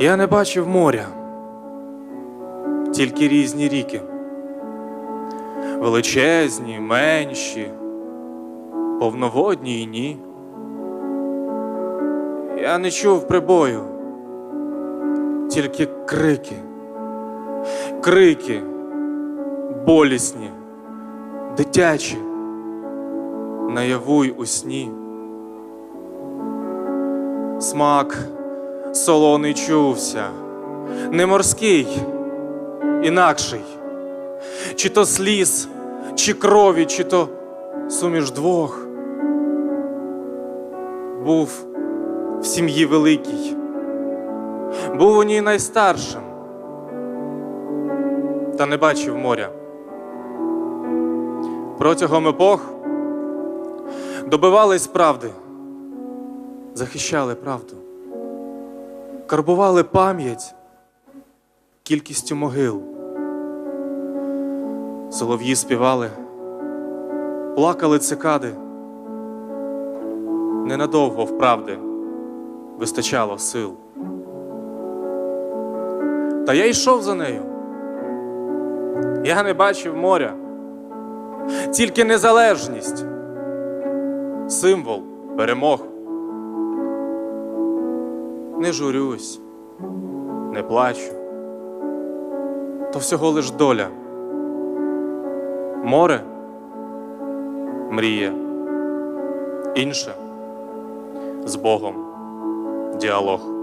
Я не бачив моря, тільки різні ріки. Величезні, менші, повноводні і ні. Я не чув прибою, тільки крики, крики, болісні, дитячі, наяву й у сні. Смак солоний чувся, не морський, інакший, чи то сліз, чи крові, чи то суміш двох. Був в сім'ї великій, був у ній найстаршим, та не бачив моря. Протягом епох добивались правди, захищали правду карбували пам'ять кількістю могил. Солов'ї співали, плакали цикади. Ненадовго вправди вистачало сил. Та я йшов за нею. Я не бачив моря, тільки незалежність, символ перемог не журюсь, не плачу. То всього лиш доля. Море мріє, інше з Богом діалог.